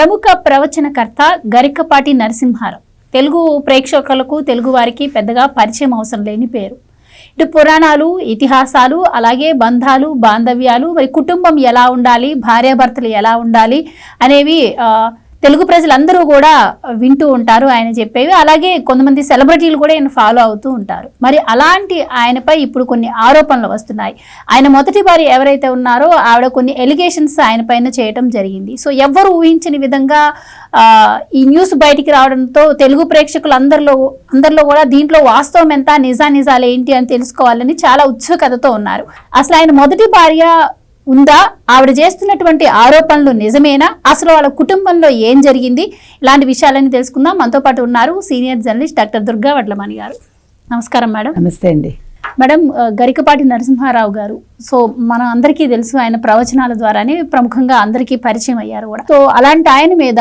ప్రముఖ ప్రవచనకర్త గరికపాటి నరసింహారావు. తెలుగు ప్రేక్షకులకు తెలుగు వారికి పెద్దగా పరిచయం అవసరం లేని పేరు. ఇటు పురాణాలు ఇతిహాసాలు అలాగే బంధాలు బాంధవ్యాలు మరి కుటుంబం ఎలా ఉండాలి భార్యాభర్తలు ఎలా ఉండాలి అనేవి తెలుగు ప్రజలందరూ కూడా వింటూ ఉంటారు ఆయన చెప్పేవి. అలాగే కొంతమంది సెలబ్రిటీలు కూడా ఆయన ఫాలో అవుతూ ఉంటారు. మరి అలాంటి ఆయనపై ఇప్పుడు కొన్ని ఆరోపణలు వస్తున్నాయి. ఆయన మొదటి భార్య ఎవరైతే ఉన్నారో ఆవిడ కొన్ని ఎలిగేషన్స్ ఆయన పైన చేయటం జరిగింది. సో ఎవ్వరు ఊహించని విధంగా ఈ న్యూస్ బయటికి రావడంతో తెలుగు ప్రేక్షకులు అందరిలో అందరిలో కూడా దీంట్లో వాస్తవం ఎంత నిజా నిజాలు ఏంటి అని తెలుసుకోవాలని చాలా ఉత్సుకతతో ఉన్నారు. అసలు ఆయన మొదటి భార్య ఉందా? ఆవిడ చేస్తున్నటువంటి ఆరోపణలు నిజమేనా? అసలు వాళ్ళ కుటుంబంలో ఏం జరిగింది? ఇలాంటి విషయాలన్నీ తెలుసుకుందాం. మనతో పాటు ఉన్నారు senior journalist doctor Durga Vadlamani గారు. నమస్కారం మేడం. నమస్తే అండి. మేడం గరికపాటి నరసింహారావు గారు సో మన అందరికీ తెలుసు ఆయన ప్రవచనాల ద్వారానే ప్రముఖంగా అందరికీ పరిచయం అయ్యారు కూడా. సో అలాంటి ఆయన మీద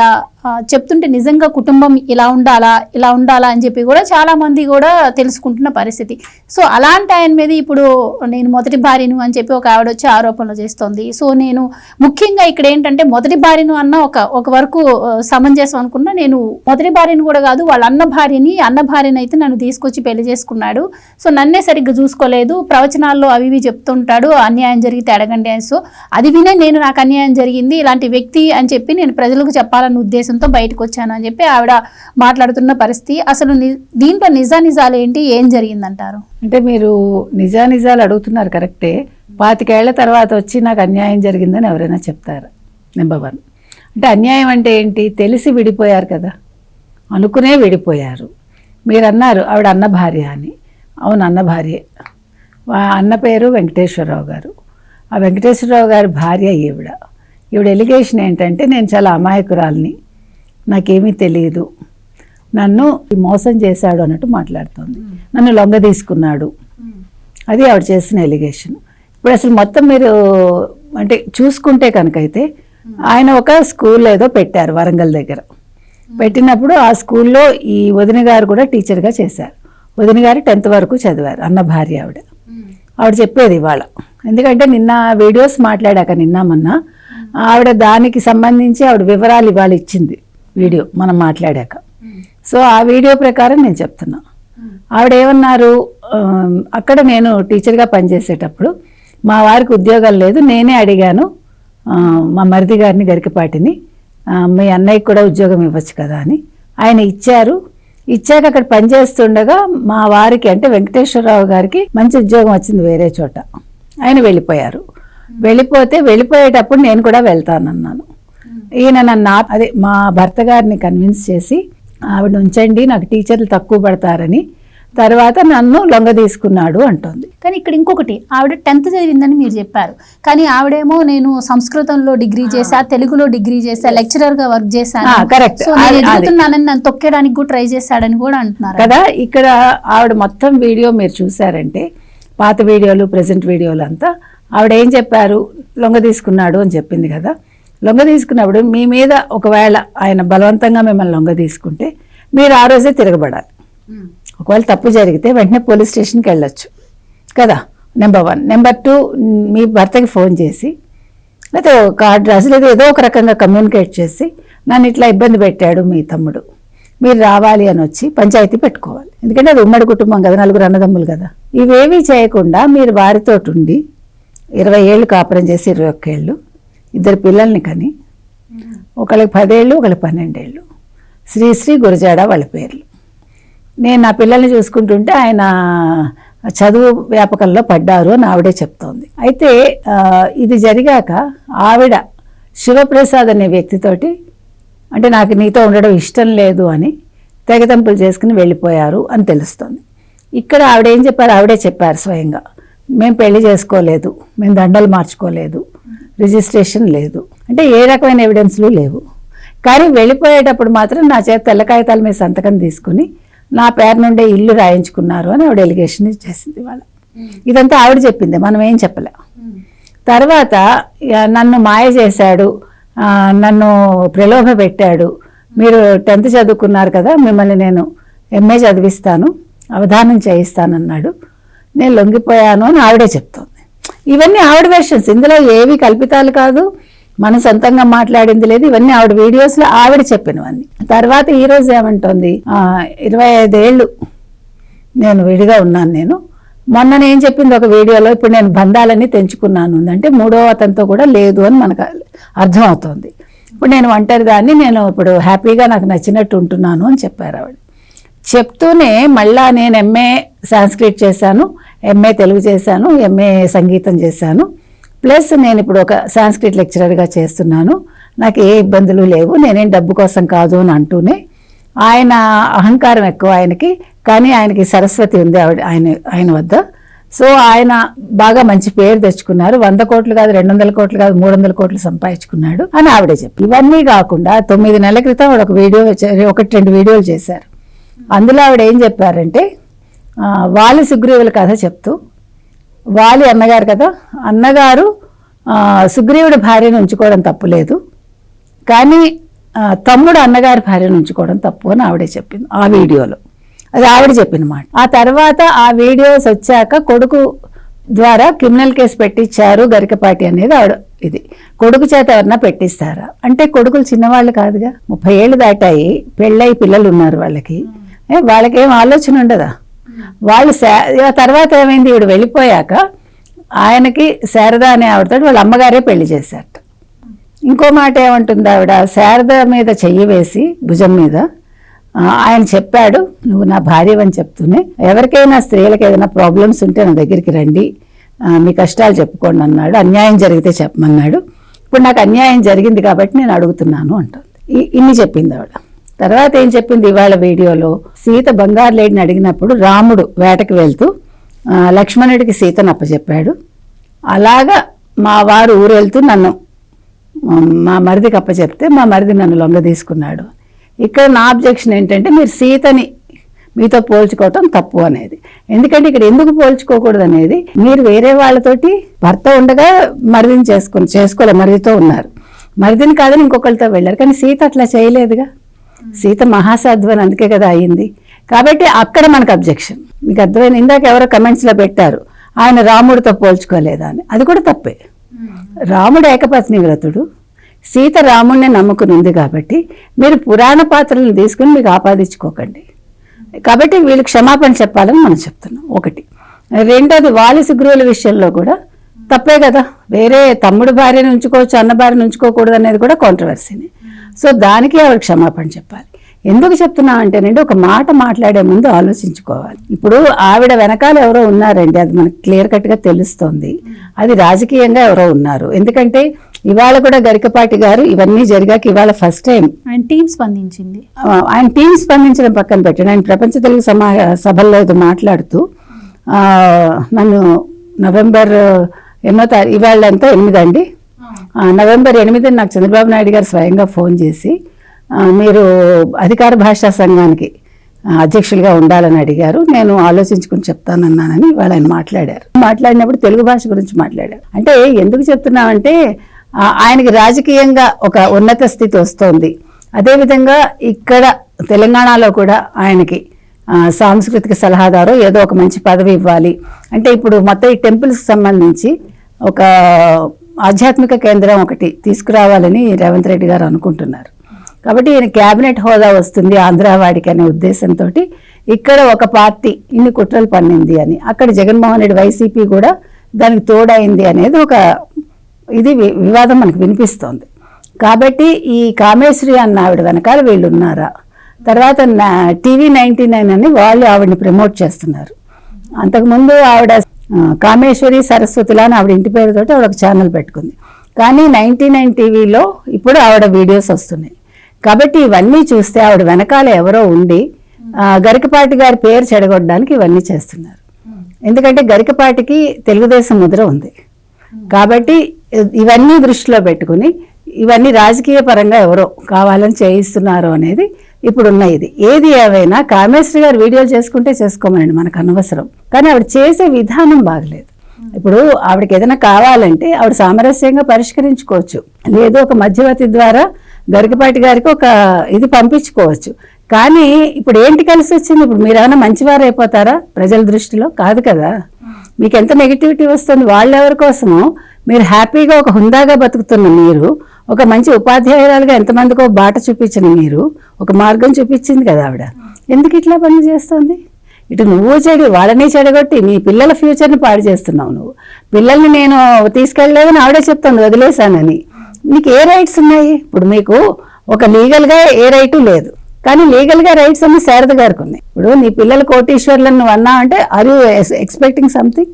చెప్తుంటే నిజంగా కుటుంబం ఇలా ఉండాలా ఇలా ఉండాలా అని చెప్పి కూడా చాలా మంది కూడా తెలుసుకుంటున్న పరిస్థితి. సో అలాంటి ఆయన మీద ఇప్పుడు నేను మొదటి భార్యను అని చెప్పి ఒక ఆవిడ వచ్చి ఆరోపణలు చేస్తోంది. సో నేను ముఖ్యంగా ఇక్కడ ఏంటంటే మొదటి భార్యను అన్న ఒక ఒక వరకు సమంజసం అనుకున్నా నేను మొదటి భార్యను కూడా కాదు వాళ్ళ అన్న భార్యని అన్న భార్యని అయితే నన్ను తీసుకొచ్చి పెళ్ళి చేసుకున్నాడు. సో నన్నే సరిగ్గా చూసుకోలేదు. ప్రవచనాల్లో అవి ఇవి చెప్తుంటాడు. అన్యాయం జరిగితే అడగండి అని. సో అది వినే నేను నాకు అన్యాయం జరిగింది ఇలాంటి వ్యక్తి అని చెప్పి నేను ప్రజలకు చెప్పాలన్న ఉద్దేశంతో బయటకు వచ్చాను అని చెప్పి ఆవిడ మాట్లాడుతున్న పరిస్థితి. అసలు ని- దీంట్లో నిజా నిజాలు ఏంటి ఏం జరిగిందంటారు? అంటే మీరు నిజానిజాలు అడుగుతున్నారు కరెక్టే. పాతికేళ్ళ తర్వాత వచ్చి నాకు అన్యాయం జరిగిందని ఎవరైనా చెప్తారు? Number one. అంటే అన్యాయం అంటే ఏంటి? తెలిసి విడిపోయారు కదా. అనుకునే విడిపోయారు. మీరు అన్నారు ఆవిడ అన్న భార్య అని. అవును అన్న భార్యే. అన్న పేరు వెంకటేశ్వరరావు గారు. ఆ వెంకటేశ్వరరావు గారి భార్య ఈవిడ. ఈవిడ ఎలిగేషన్ ఏంటంటే నేను చాలా అమాయకురాల్ని. నాకేమీ తెలియదు నన్ను మోసం చేశాడు అన్నట్టు మాట్లాడుతోంది. నన్ను లొంగ తీసుకున్నాడు. అది ఆవిడ చేసిన ఎలిగేషన్. ఇప్పుడు అసలు మొత్తం మీరు అంటే చూసుకుంటే కనుకైతే ఆయన ఒక స్కూల్ ఏదో పెట్టారు వరంగల్ దగ్గర. పెట్టినప్పుడు ఆ స్కూల్లో ఈ వదిన గారు కూడా టీచర్గా చేశారు. వదిన గారు టెన్త్ వరకు చదివారు అన్న భార్య ఆవిడ. ఆవిడ చెప్పేది ఇవాళ. ఎందుకంటే నిన్న వీడియోస్ మాట్లాడాక నిన్న మొన్న ఆవిడ దానికి సంబంధించి ఆవిడ వివరాలు ఇవాళ ఇచ్చింది వీడియో మనం మాట్లాడాక. సో ఆ వీడియో ప్రకారం నేను చెప్తున్నా. ఆవిడ ఏమన్నారు? అక్కడ నేను టీచర్గా పనిచేసేటప్పుడు మా వారికి ఉద్యోగం లేదు నేనే అడిగాను మా మరిది గారిని గరికపాటిని మీ అన్నయ్యకి కూడా ఉద్యోగం ఇవ్వచ్చు కదా అని. ఆయన ఇచ్చారు ఇచ్చాక అక్కడ పనిచేస్తుండగా మా వారికి అంటే వెంకటేశ్వరరావు గారికి మంచి ఉద్యోగం వచ్చింది వేరే చోట. ఆయన వెళ్ళిపోయారు. వెళ్ళిపోతే వెళ్ళిపోయేటప్పుడు నేను కూడా వెళ్తానన్నాను. ఈయన నన్ను అదే మా భర్త గారిని కన్విన్స్ చేసి ఆవిడ ఉంచండి నాకు టీచర్లు తక్కువ పడతారని తర్వాత నన్ను లొంగ తీసుకున్నాడు అంటోంది. కానీ ఇక్కడ ఇంకొకటి ఆవిడ టెన్త్ చదివిందని మీరు చెప్పారు. కానీ ఆవిడేమో నేను సంస్కృతంలో డిగ్రీ చేశా తెలుగులో డిగ్రీ చేశా లెక్చరర్గా వర్క్ చేశాను. ఎదుగుతున్నానని నన్ను తొక్కేయడానికి కూడా ట్రై చేశాడని కూడా అంటున్నారు. కదా ఇక్కడ ఆవిడ మొత్తం వీడియో మీరు చూసారంటే పాత వీడియోలు ప్రజెంట్ వీడియోలు అంతా ఆవిడ ఏం చెప్పారు? లొంగ తీసుకున్నాడు అని చెప్పింది కదా. లొంగ తీసుకున్నప్పుడు మీ మీద ఒకవేళ ఆయన బలవంతంగా మిమ్మల్ని లొంగ తీసుకుంటే మీరు ఆ రోజే తిరగబడాలి. ఒకవేళ తప్పు జరిగితే వెంటనే పోలీస్ స్టేషన్కి వెళ్ళొచ్చు. కదా? నెంబర్ వన్ నెంబర్ టూ మీ భర్తకి ఫోన్ చేసి లేకపోతే ఒక కార్డు రాసి లేదా ఏదో ఒక రకంగా కమ్యూనికేట్ చేసి నన్ను ఇట్లా ఇబ్బంది పెట్టాడు మీ తమ్ముడు. మీరు రావాలి అని వచ్చి పంచాయతీ పెట్టుకోవాలి. ఎందుకంటే అది ఉమ్మడి కుటుంబం కదా నలుగురు అన్నదమ్ములు కదా. ఇవేమీ చేయకుండా మీరు వారితో ఉండి ఇరవై ఏళ్ళు కాపురం చేసి ఇరవై ఒక్కేళ్ళు ఇద్దరు పిల్లల్ని కని ఒకళ్ళకి పదేళ్ళు ఒకళ్ళకి పన్నెండేళ్ళు. శ్రీశ్రీ గురజాడ వాళ్ళ పేర్లు. నేను నా పిల్లల్ని చూసుకుంటుంటే ఆయన చదువు వ్యాపకంలో పడ్డారు అని ఆవిడే చెప్తోంది. అయితే ఇది జరిగాక ఆవిడ శివప్రసాద్ అనే వ్యక్తితోటి అంటే నాకు నీతో ఉండడం ఇష్టం లేదు అని తెగతంపులు చేసుకుని వెళ్ళిపోయారు అని తెలుస్తుంది. ఇక్కడ ఆవిడ ఏం చెప్పారు? ఆవిడే చెప్పారు స్వయంగా. మేము పెళ్ళి చేసుకోలేదు మేము దండలు మార్చుకోలేదు రిజిస్ట్రేషన్ లేదు. అంటే ఏ రకమైన ఎవిడెన్స్లు లేవు. కానీ వెళ్ళిపోయేటప్పుడు మాత్రం నా చేత తెల్ల కాగితాల మీద సంతకం తీసుకుని నా పేరు నుండే ఇల్లు రాయించుకున్నారు అని ఆవిడ ఎలిగేషన్ చేసింది వాళ్ళ ఇదంతా ఆవిడ చెప్పింది మనం ఏం చెప్పలే. తర్వాత ఇక నన్ను మాయ చేశాడు నన్ను ప్రలోభ పెట్టాడు. మీరు టెన్త్ చదువుకున్నారు కదా మిమ్మల్ని నేను ఎంఏ చదివిస్తాను అవధానం చేయిస్తానన్నాడు. నేను లొంగిపోయాను అని ఆవిడే చెప్తోంది. ఇవన్నీ ఆవిడ వెర్షన్స్ ఇందులో ఏవి కల్పితాలు కాదు మన సొంతంగా మాట్లాడింది లేదు. ఇవన్నీ ఆవిడ వీడియోస్లో ఆవిడ చెప్పినవన్నీ. తర్వాత ఈ రోజు ఏమంటోంది? ఇరవై ఐదేళ్ళు నేను విడిగా ఉన్నాను నేను. మొన్న నేను చెప్పింది ఒక వీడియోలో ఇప్పుడు నేను బంధాలన్నీ తెంచుకున్నాను అంటే మూడో అతనితో కూడా లేదు అని మనకు అర్థమవుతుంది. ఇప్పుడు నేను ఒంటరి దాన్ని నేను ఇప్పుడు హ్యాపీగా నాకు నచ్చినట్టు ఉంటున్నాను అని చెప్పారు ఆవిడ. చెప్తూనే మళ్ళా నేను ఎంఏ సాంస్క్రిట్ చేశాను ఎంఏ తెలుగు చేశాను ఎంఏ సంగీతం చేశాను. ప్లస్ నేను ఇప్పుడు ఒక సాంస్క్రిట్ లెక్చరర్గా చేస్తున్నాను. నాకు ఏ ఇబ్బందులు లేవు. నేనేం డబ్బు కోసం కాదు అని అంటూనే ఆయన అహంకారం ఎక్కువ ఆయనకి కానీ ఆయనకి సరస్వతి ఉంది ఆవిడ ఆయన ఆయన వద్ద. సో ఆయన బాగా మంచి పేరు తెచ్చుకున్నారు. వంద కోట్లు కాదు రెండు వందల కోట్లు కాదు మూడు వందల కోట్లు సంపాదించుకున్నాడు అని ఆవిడే చెప్పి. ఇవన్నీ కాకుండా తొమ్మిది నెలల క్రితం ఆవిడ ఒక వీడియో ఒకటి రెండు వీడియోలు చేశారు. అందులో ఆవిడ ఏం చెప్పారంటే వాళ్ళ వాలి సుగ్రీవుల కథ చెప్తూ వాలి అన్నగారు కదా అన్నగారు సుగ్రీవుడి భార్యను ఉంచుకోవడం తప్పులేదు కానీ తమ్ముడు అన్నగారి భార్యను ఉంచుకోవడం తప్పు అని ఆవిడే చెప్పింది ఆ వీడియోలో. అది ఆవిడ చెప్పిన మాట. ఆ తర్వాత ఆ వీడియోస్ వచ్చాక కొడుకు ద్వారా క్రిమినల్ కేసు పెట్టించారు గరికపాటి అనేది ఆవిడ ఇది. కొడుకు చేత ఎవరన్నా పెట్టిస్తారా? అంటే కొడుకులు చిన్నవాళ్ళు కాదుగా ముప్పై ఏళ్ళు దాటాయి పెళ్ళై పిల్లలు ఉన్నారు వాళ్ళకి. వాళ్ళకేం ఆలోచన ఉండదా? వాళ్ళు శా- తర్వాత ఏమైంది? ఈవిడ వెళ్ళిపోయాక ఆయనకి శారద అనే ఆవిడతో వాళ్ళ అమ్మగారే పెళ్ళి చేశారట. ఇంకో మాట ఏమంటుంది ఆవిడ? శారద మీద చెయ్యి వేసి భుజం మీద ఆయన చెప్పాడు నువ్వు నా భార్యవని చెప్తూనే ఎవరికైనా స్త్రీలకు ఏదైనా ప్రాబ్లమ్స్ ఉంటే నా దగ్గరికి రండి మీ కష్టాలు చెప్పుకోండి అన్నాడు అన్యాయం జరిగితే చెప్పమన్నాడు. ఇప్పుడు నాకు అన్యాయం జరిగింది కాబట్టి నేను అడుగుతున్నాను అంటుంది. ఇన్ని చెప్పింది ఆవిడ. తర్వాత ఏం చెప్పింది ఇవాళ వీడియోలో? సీత బంగారు లేడిని అడిగినప్పుడు రాముడు వేటకి వెళ్తూ లక్ష్మణుడికి సీతను అప్పచెప్పాడు అలాగా మా వారు ఊరు వెళ్తూ నన్ను మా మరిదికి అప్పచెప్తే మా మరిది నన్ను లొంగ తీసుకున్నాడు. ఇక్కడ నా అబ్జెక్షన్ ఏంటంటే మీరు సీతని మీతో పోల్చుకోవటం తప్పు అనేది. ఎందుకంటే ఇక్కడ ఎందుకు పోల్చుకోకూడదు అనేది మీరు వేరే వాళ్ళతోటి భర్త ఉండగా మరిదిని చేసుకుని చేసుకోలే మరిదితో ఉన్నారు. మరిదిని కాదని ఇంకొకరితో వెళ్ళారు. కానీ సీత అట్లా చేయలేదుగా. సీత మహాసాధ్వని అందుకే కదా అయ్యింది. కాబట్టి అక్కడ మనకు అబ్జెక్షన్ మీకు అర్థమైన ఇందాక ఎవరో కమెంట్స్లో పెట్టారు. ఆయన రాముడితో పోల్చుకోలేదా అని అది కూడా తప్పే. రాముడు ఏకపత్ని వ్రతుడు. సీత రాముడిని నమ్ముకుని ఉంది కాబట్టి మీరు పురాణ పాత్రలను తీసుకుని మీకు ఆపాదించుకోకండి. కాబట్టి వీళ్ళు క్షమాపణ చెప్పాలని మనం చెప్తున్నాం. ఒకటి. రెండోది వాలి గురువుల విషయంలో కూడా తప్పే కదా. వేరే తమ్ముడు భార్యను ఉంచుకోవచ్చు అన్న భార్యను ఉంచుకోకూడదు అనేది కూడా కాంట్రవర్సీని సో దానికి ఆవిడ క్షమాపణ చెప్పాలి. ఎందుకు చెప్తున్నా అంటేనండి ఒక మాట మాట్లాడే ముందు ఆలోచించుకోవాలి. ఇప్పుడు ఆవిడ వెనకాల ఎవరో ఉన్నారండి అది మనకు క్లియర్ కట్గా తెలుస్తోంది. అది రాజకీయంగా ఎవరో ఉన్నారు. ఎందుకంటే ఇవాళ కూడా గరికపాటి గారు ఇవన్నీ జరిగాక ఇవాళ ఫస్ట్ టైం ఆయన టీం స్పందించింది. ఆయన టీం స్పందించడం పక్కన పెట్టండి. ఆయన ప్రపంచ తెలుగు సమా సభల్లో ఏదో మాట్లాడుతూ నన్ను నవంబర్ ఎన్నో తారీఖు ఇవాళ ఎంత ఎనిమిది అండి నవంబర్ ఎనిమిది నాకు చంద్రబాబు నాయుడు గారు స్వయంగా ఫోన్ చేసి మీరు అధికార భాషా సంఘానికి అధ్యక్షులుగా ఉండాలని అడిగారు. నేను ఆలోచించుకుని చెప్తానన్నానని వాళ్ళు ఆయన మాట్లాడారు. మాట్లాడినప్పుడు తెలుగు భాష గురించి మాట్లాడారు. అంటే ఎందుకు చెప్తున్నామంటే ఆయనకి రాజకీయంగా ఒక ఉన్నత స్థితి వస్తోంది. అదేవిధంగా ఇక్కడ తెలంగాణలో కూడా ఆయనకి సాంస్కృతిక సలహాదారు ఏదో ఒక మంచి పదవి ఇవ్వాలి. అంటే ఇప్పుడు మొత్తం ఈ టెంపుల్స్ సంబంధించి ఒక ఆధ్యాత్మిక కేంద్రం ఒకటి తీసుకురావాలని రేవంత్ రెడ్డి గారు అనుకుంటున్నారు. కాబట్టి ఈయన క్యాబినెట్ హోదా వస్తుంది ఆంధ్రావాడికి అనే ఉద్దేశంతో ఇక్కడ ఒక పార్టీ ఇన్ని కుట్రలు పన్నింది అని అక్కడ జగన్మోహన్ రెడ్డి వైసీపీ కూడా దానికి తోడైంది అనేది ఒక ఇది వి- వివాదం మనకు వినిపిస్తోంది. కాబట్టి ఈ కామేశ్వరి అన్న ఆవిడ వెనకాల వీళ్ళు ఉన్నారా? తర్వాత టీవీ నైన్టీ నైన్ అని వాళ్ళు ఆవిడని ప్రమోట్ చేస్తున్నారు. అంతకుముందు ఆవిడ కామేశ్వరి సరస్వతిలా అని ఆవిడ ఇంటి పేరుతోటి ఆవిడ ఒక ఛానల్ పెట్టుకుంది. కానీ నైన్టీ నైన్ టీవీలో ఇప్పుడు ఆవిడ వీడియోస్ వస్తున్నాయి. కాబట్టి ఇవన్నీ చూస్తే ఆవిడ వెనకాల ఎవరో ఉండి గరికపాటి గారి పేరు చెడగొట్టడానికి ఇవన్నీ చేస్తున్నారు. ఎందుకంటే గరికపాటికి తెలుగుదేశం ముద్ర ఉంది. కాబట్టి ఇవన్నీ దృష్టిలో పెట్టుకుని ఇవన్నీ రాజకీయ పరంగా ఎవరో కావాలని చేయిస్తున్నారు అనేది ఇప్పుడున్న ఇది. ఏది ఏవైనా కామేశ్వరి గారు వీడియోలు చేసుకుంటే చేసుకోమనండి మనకు అనవసరం. కానీ ఆవిడ చేసే విధానం బాగలేదు. ఇప్పుడు ఆవిడకి ఏదైనా కావాలంటే ఆవిడ సామరస్యంగా పరిష్కరించుకోవచ్చు. లేదు ఒక మధ్యవర్తి ద్వారా గరికపాటి గారికి ఒక ఇది పంపించుకోవచ్చు. కానీ ఇప్పుడు ఏంటి కలిసి వచ్చింది? ఇప్పుడు మీరు ఏమైనా మంచివారు అయిపోతారా ప్రజల దృష్టిలో? కాదు కదా. మీకు ఎంత నెగిటివిటీ వస్తుంది? వాళ్ళెవరి కోసమో మీరు హ్యాపీగా ఒక హుందాగా బతుకుతున్న మీరు ఒక మంచి ఉపాధ్యాయురాలుగా ఎంతమందికో బాట చూపించిన మీరు ఒక మార్గం చూపించింది కదా ఆవిడ. ఎందుకు ఇట్లా పనులు చేస్తుంది? ఇటు నువ్వు చెడు వాళ్ళని చెడగొట్టి నీ పిల్లల ఫ్యూచర్ని పాడు చేస్తున్నావు నువ్వు. పిల్లల్ని నేను తీసుకెళ్ళలేదని ఆవిడే చెప్తుంది వదిలేశానని. నీకు ఏ రైట్స్ ఉన్నాయి? ఇప్పుడు మీకు ఒక లీగల్గా ఏ రైటు లేదు. కానీ లీగల్గా రైట్స్ అన్ని శారద గారికి ఉన్నాయి. ఇప్పుడు నీ పిల్లలు కోటీశ్వర్లను నువ్వు అన్నావంటే ఆర్ యూ ఎక్స్పెక్టింగ్ సంథింగ్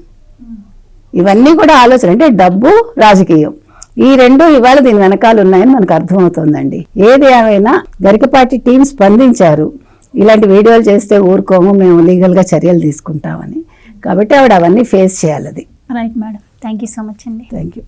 ఇవన్నీ కూడా ఆలోచన. అంటే డబ్బు రాజకీయం. ఈ రెండు ఇవాళ దీని వెనకాల ఉన్నాయని మనకు అర్థమవుతోందండి. ఏది ఏమైనా గరికపాటి టీం స్పందించారు. ఇలాంటి వీడియోలు చేస్తే ఊరుకోము మేము లీగల్గా చర్యలు తీసుకుంటామని. కాబట్టి ఆవిడ అవన్నీ ఫేస్ చేయాలి అది right madam thank you so much అండి. Thank you